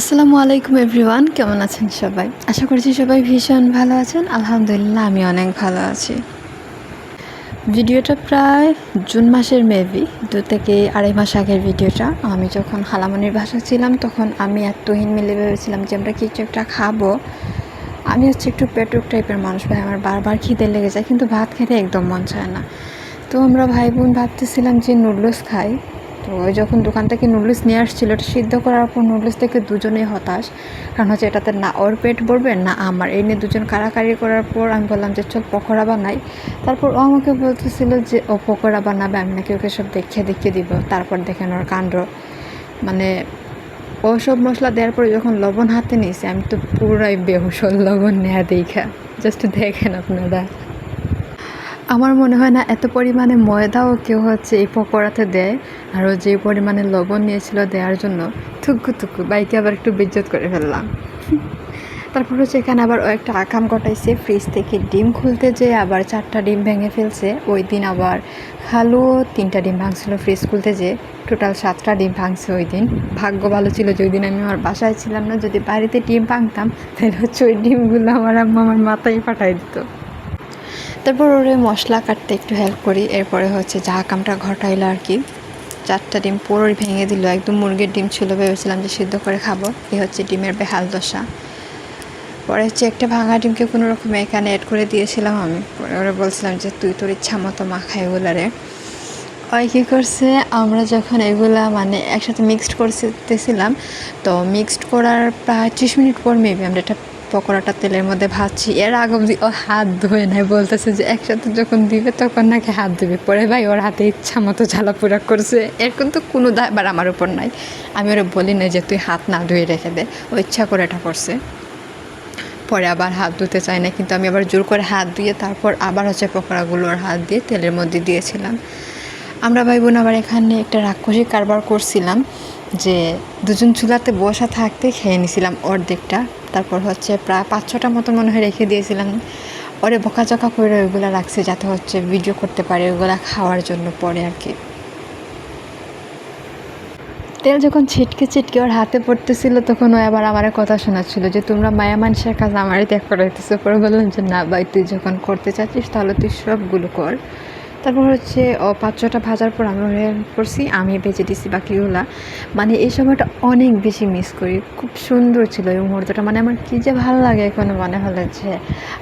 আসসালামু আলাইকুম এভরিওয়ান, কেমন আছেন সবাই? আশা করছি সবাই ভীষণ ভালো আছেন। আলহামদুলিল্লাহ আমি অনেক ভালো আছি। ভিডিওটা প্রায় জুন মাসের মেবি, দু থেকে আড়াই মাস আগের ভিডিওটা। আমি যখন হালামনির বাসা ছিলাম, তখন আমি আর তুহিন মিলে ভেবেছিলাম যে আমরা কিছু একটা খাব। আমি হচ্ছে একটু পেটুক টাইপের মানুষ, ভাই, আমার বারবার খিদে লেগে যায়, কিন্তু ভাত খেতে একদম মন চায় না। তো আমরা ভাই বোন ভাবতেছিলাম যে নুডলস খাই। তো ওই যখন দোকান থেকে নুডলস নিয়ে আসছিল ওটা সিদ্ধ করার পর নুডলস থেকে দুজনেই হতাশ। কারণ হচ্ছে এটাতে না ওর পেট ভরবে, না আমার। এই নিয়ে দুজন কারাকারি করার পর আমি বললাম যে, চল পকোড়া বানাই। তারপর ও আমাকে বলতেছিল যে, ও পকোড়া বানাবে, আমি নাকি ওকে সব দেখিয়ে দেখিয়ে দিব। তারপর দেখেন ওর কাণ্ড। মানে ও সব মশলা দেওয়ার পরে যখন লবণ হাতে নিয়েছে, আমি তো পুরাই বেহুশ হল লবণ নেয়া দেখা। জাস্ট দেখেন আপনারা। আমার মনে হয় না এত পরিমাণে ময়দাও কেউ হচ্ছে এই পকোড়াতে দেয়, আর ও যে পরিমাণে লবণ নিয়েছিল দেওয়ার জন্য থুকু থুকু বাইকে আবার একটু বেজ্জত করে ফেললাম। তারপর হচ্ছে এখানে আবার ও একটা আকাম কটাইছে ফ্রিজ থেকে ডিম খুলতে যেয়ে আবার চারটা ডিম ভেঙে ফেলছে। ওই দিন আবার খালু তিনটা ডিম ভাঙছিল ফ্রিজ খুলতে যেয়ে, টোটাল সাতটা ডিম ভাঙছে ওই দিন। ভাগ্য ভালো ছিল যে ওই দিন আমি আমার বাসায় ছিলাম না, যদি বাড়িতে ডিম ভাঙতাম তাহলে হচ্ছে ওই ডিমগুলো আমার আম্মা আমার মাথায় পাঠাই দিত। তারপর ওরে মশলা কাটতে একটু হেল্প করি। এরপরে হচ্ছে যা কামটা ঘটাইলো আর কি। চারটা ডিম পুরোই ভেঙে দিল। একদম মুরগির ডিম ছিল, ভেবেছিলাম যে সিদ্ধ করে খাব। এ হচ্ছে ডিমের বেহাল দশা। পরে হচ্ছে একটা ভাঙা ডিমকে কোনো রকম এখানে অ্যাড করে দিয়েছিলাম আমি। পরে ওরা বলছিলাম যে, তুই তোর ইচ্ছা মতো মাখা এগুলারে ওই কী করছে, আমরা যখন এগুলা মানে একসাথে মিক্সড করতেছিলাম, তো মিক্সড করার প্রায় ত্রিশ মিনিট পর মেবি আমরা এটা পকোড়াটা তেলের মধ্যে ভাজছি। এর আগে অবধি ও হাত ধুয়ে নেয় বলতেছে যে একসাথে যখন দিবে তখন নাকি হাত ধুবে। পরে ভাই ওর হাতে ইচ্ছা মতো ঝালাপুরা করছে। এর কিন্তু কোনো দায়বার আমার উপর নাই। আমি ওরা বলি না যে তুই হাত না ধুয়ে রেখে দে। ও ইচ্ছা করে এটা করছে। পরে আবার হাত ধুতে চাই না, কিন্তু আমি আবার জোর করে হাত দিয়ে তারপর আবার হচ্ছে পকোড়াগুলো ওর হাত দিয়ে তেলের মধ্যে দিয়েছিলাম। আমরা ভাই বোন আবার এখানে একটা রাক্ষসী কারবার করছিলাম। যে দুজন চুলাতে বসা থাকতে খেয়ে নিছিলাম অর্ধেকটা। তারপর হচ্ছে প্রায় পাঁচ ছটা মতন মনে হয় রেখে দিয়েছিলাম। ওরে বকাচকা করে ওইগুলো রাখছে যাতে হচ্ছে ভিডিও করতে পারে, ওইগুলো খাওয়ার জন্য পরে আর কি। তেল যখন ছিটকে ছিটকে ওর হাতে পড়তেছিল, তখন ও আবার আমার কথা শোনাচ্ছিল যে, তোমরা মায়া মানুষের কাজ আমারই ত্যাগ করাইতেছো। পরে বললাম যে, না ভাই, তুই যখন করতে চাচ্ছিস, তাহলে তুই সবগুলো কর। তারপর হচ্ছে পাঁচ ছটা ভাজার পর আমি করছি আমি বেঁচে দিছি বাকিগুলা মানে এই সময়টা অনেক বেশি মিস করি, খুব সুন্দর ছিল এই মুহূর্তটা। মানে আমার কী যে ভালো লাগে এখন মনে হলো যে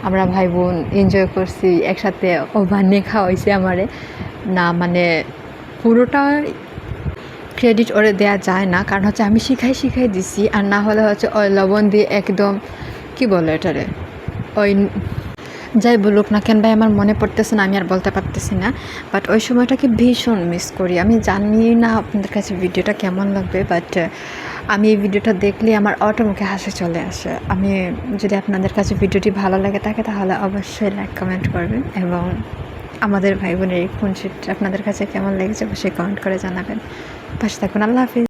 আমরা ভাই বোন এনজয় করছি, একসাথে ও বানিয়ে হয়েছে আমারে। না মানে পুরোটা ক্রেডিট ওরে দেওয়া যায় না, কারণ হচ্ছে আমি শিখাই শিখাই দিছি, আর না হলে হচ্ছে ওই লবণ দিয়ে একদম, কি বলে এটারে? ওই যাই বলুক না কেন, ভাই, আমার মনে পড়তেছে না, আমি আর বলতে পারতেছি না। বাট ওই সময়টাকে ভীষণ মিস করি। আমি জানি না আপনাদের কাছে ভিডিওটা কেমন লাগবে বাট আমি এই ভিডিওটা দেখলে আমার অটোমুখে হাসি চলে আসে। আমি যদি আপনাদের কাছে ভিডিওটি ভালো লাগে থাকে, তাহলে অবশ্যই লাইক কমেন্ট করবেন এবং আমাদের ভাই বোনের এই ফোনশিট আপনাদের কাছে কেমন লেগেছে অবশ্যই কমেন্ট করে জানাবেন। পাশে থাকুন, আল্লাহ হাফিজ।